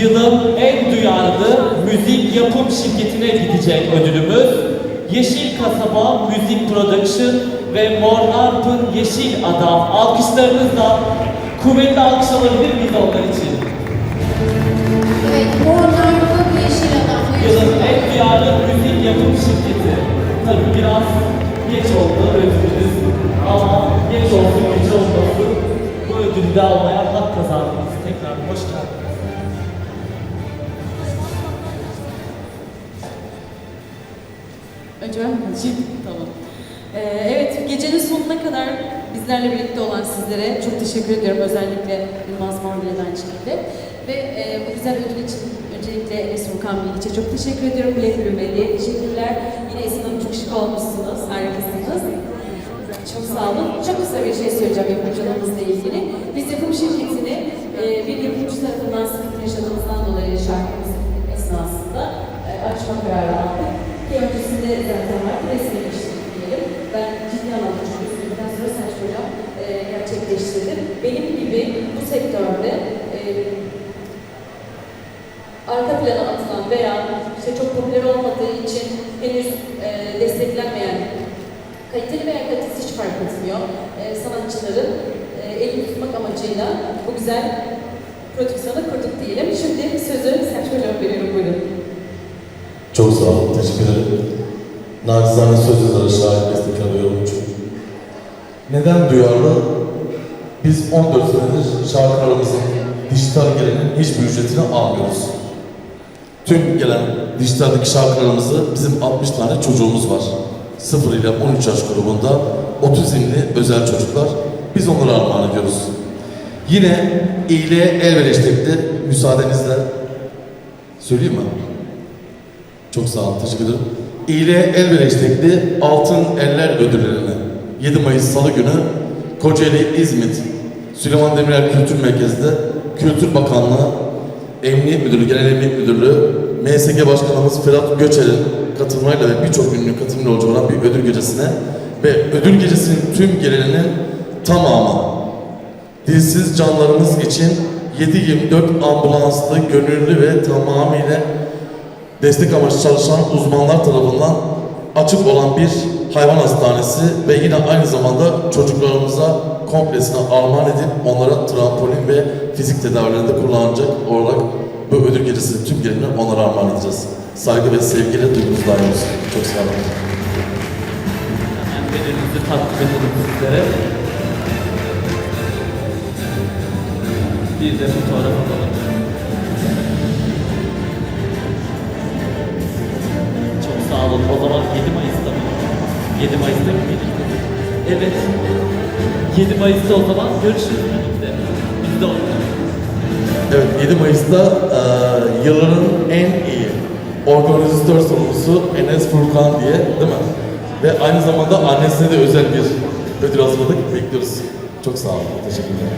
Yılın en duyarlı müzik yapım şirketine gidecek ödülümüz. Yeşil Kasaba Müzik Production ve Mor Yeşil Adam. Alkışlarınızla kuvvetli alkış alabilir miyiz onlar için? Evet, Yeşil Adam. Yılın en duyarlı müzik yapım şirketi. Tabii biraz geç oldu ödülümüz. Ama geç olsun, geç olmasın. Bu ödülü de almaya hak kazandınız. Tekrar hoş geldiniz. Önce? Tamam. Ee, evet, gecenin sonuna kadar bizlerle birlikte olan sizlere çok teşekkür ediyorum. Özellikle Yılmaz Morgül'e de aynı şekilde. Ve e, bu güzel ödül için öncelikle Enes Furkan Bilgiç'e çok teşekkür ediyorum. Bilek Bölümeli'ye teşekkürler. Yine Esin Hanım çok şık olmuşsunuz. Harikasınız. Çok sağ olun. Çok kısa bir şey söyleyeceğim yapımcılığımızla ilgili. Biz yapım şirketini e, bir yapımcı tarafından sıkıntı yaşadığımızdan dolayı şarkımız esnasında e, açma kararı aldık. Ki öncesinde zaten var. Resmileştirdik diyelim. Ben ciddi anlamda çok üzüldükten sonra Selçuk Hocam e, gerçekleştirdim. Benim gibi bu sektörde e, arka plana atılan veya işte çok popüler olmadığı için henüz e, desteklenmeyen kaliteli veya kalitesiz hiç fark etmiyor. E, sanatçıların e, elini tutmak amacıyla bu güzel prodüksiyonu kurduk diyelim. Şimdi sözü Selçuk. Çok ederim. Nacizane söz yazarı bestekar ve yorumcu. Neden duyarlı? Biz 14 senedir şarkılarımızın dijital gelenin hiçbir ücretini almıyoruz. Tüm gelen dijitaldeki şarkılarımızı bizim 60 tane çocuğumuz var. 0 ile 13 yaş grubunda otizmli özel çocuklar. Biz onları armağan ediyoruz. Yine iyiliğe el veriştekte müsaadenizle söyleyeyim mi? Çok sağ olun, teşekkür ederim. İyiliğe el veriştekli Altın Eller ödüllerini 7 Mayıs Salı günü Kocaeli İzmit Süleyman Demirel Kültür Merkezi'nde Kültür Bakanlığı Emniyet Müdürlüğü, Genel Emniyet Müdürlüğü, MSG Başkanımız Ferhat Göçer'in katılmayla ve birçok ünlü katılımlı olacak olan bir ödül gecesine ve ödül gecesinin tüm gelirinin tamamı Dilsiz canlarımız için 7-24 ambulanslı, gönüllü ve tamamıyla destek amaçlı çalışan uzmanlar tarafından açık olan bir hayvan hastanesi ve yine aynı zamanda çocuklarımıza komplesine armağan edip onlara trampolin ve fizik tedavilerinde kullanacak olarak bu ödül gecesi tüm gelirini onlara armağan edeceğiz. Saygı ve sevgiyle duygunuz daim. Çok sağ olun. Bedeninizi takdim edelim sizlere. Bir de fotoğraf alalım. 7 Mayıs'ta gelirsiniz? Evet. 7 Mayıs'ta o zaman görüşürüz birlikte. Biz de orada. Evet 7 Mayıs'ta eee yılların en iyi organizatör sorumlusu Enes Furkan diye değil mi? Ve aynı zamanda annesine de özel bir ödül hazırladık. Bekliyoruz. Çok sağ olun. Teşekkürler.